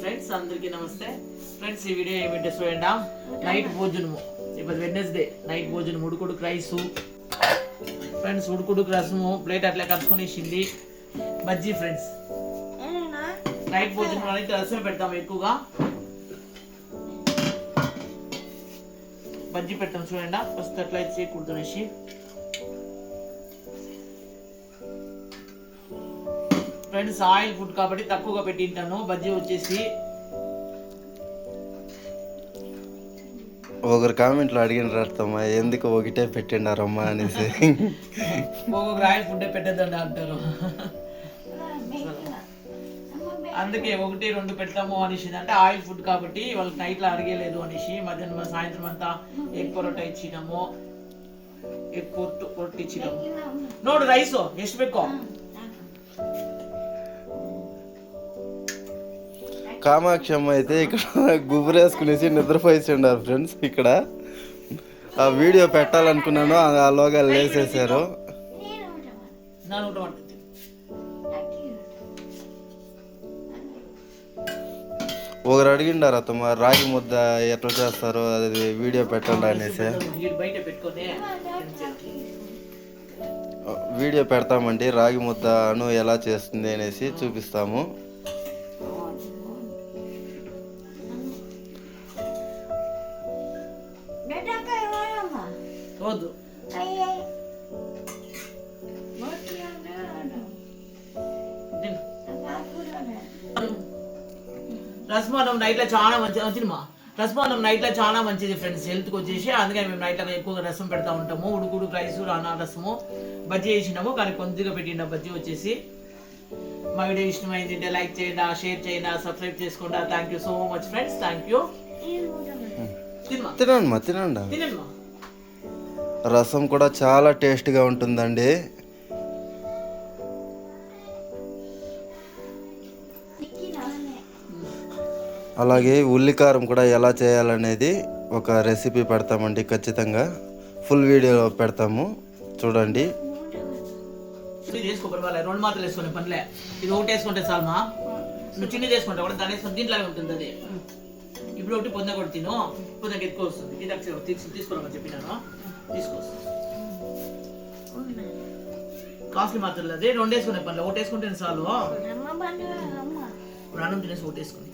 Friends అందరికీ నమస్తే. Friends ఈ వీడియో ఏమిటో చూడండి నైట్ భోజనము. ఇప్పుడు వెడ్నెస్డే నైట్ భోజనం ఉడుకుడుకు రైసు. ఫ్రెండ్స్ ఉడుకుడుకు రసము ప్లేట్ అట్లా కలుసుకొని ఇచ్చింది బజ్జీ ఫ్రెండ్స్ నైట్ భోజనం అనేది రసమే పెడతాం ఎక్కువగా. బజ్జీ పెడతాం చూడండి? ఫస్ట్ అట్లా ఇచ్చి కుడుతునేసి ఫ్రెండ్స్ ఆయిల్ ఫుడ్ కాబట్టి తక్కువగా పెట్టింటాను బజ్జీ వచ్చేసి. ఒకరు కామెంట్లో అడిగినారు అర్థమ్మా ఎందుకు ఒకటే పెట్టిండారమ్మా అనేసి. ఒక్కొక్కరు ఆయిల్ ఫుడ్ పెట్టద్దండి అంటారు. అందుకే ఒకటి రెండు పెట్టాము అనేసి. అంటే ఆయిల్ ఫుడ్ కాబట్టి వాళ్ళకి నైట్లో అడిగేలేదు అనేసి. మధ్యాహ్నం సాయంత్రం అంతా ఎగ్ పొరోటా ఇచ్చినాము. ఎగ్ పొట్టు పొట్టు ఇచ్చినాము. నోడు రైస్ ఎస్ పెట్టుకో. కామాక్షమ్మ అయితే ఇక్కడ గుబురేసుకునేసి నిద్రపోయిసిండారు ఫ్రెండ్స్ ఇక్కడ. ఆ వీడియో పెట్టాలనుకున్నాను ఆ లోగా లేసేసారు ఒకరు అడిగిండారు అత రాగి ముద్ద ఎట్లా చేస్తారు అది వీడియో పెట్టండి అనేసి. వీడియో పెడతామండి రాగి ముద్ద అను ఎలా చేస్తుంది అనేసి చూపిస్తాము. వద్దు తిను. రసమానం నైట్లో చాలా మంచిది తినమా రసమానం నైట్లో చాలా మంచిది ఫ్రెండ్స్ హెల్త్కి వచ్చేసి అందుకని మేము నైట్లో ఎక్కువగా రసం పెడతా ఉంటాము. ఉడుకుడు రైస్ రానా రసము బజ్జీ వేసినాము కానీ కొద్దిగా పెట్టిన బజ్జీ వచ్చేసి మా వీడియో ఇష్టమైంది అంటే లైక్ చేయండి షేర్ చేయండి సబ్స్క్రైబ్ చేసుకోండి. Thank you so much friends thank you తినమా తినండి. తినండి రసం కూడా చాలా టేస్ట్గా ఉంటుందండి అలాగే ఉల్లికారం కూడా ఎలా చేయాలనేది ఒక రెసిపీ పెడతామండి ఖచ్చితంగా ఫుల్ వీడియో పెడతాము చూడండి రెండు మాత్రలు వేసుకునే పనిలే ఇది ఒకటి వేసుకుంటే నువ్వు చిన్న కూడా దాని వేసుకుని ఉంటుంది అది ఇప్పుడు ఒకటి పొంద తిను పొందక ఎక్కువ వస్తుంది ఇది చెప్పినాను కాస్ట్లీ మాత్రం అదే రెండు వేసుకునే పనిలే. ఒకటి వేసుకుంటే చాలు. ఇప్పుడు అన్నం తినేసి ఒకటి వేసుకుని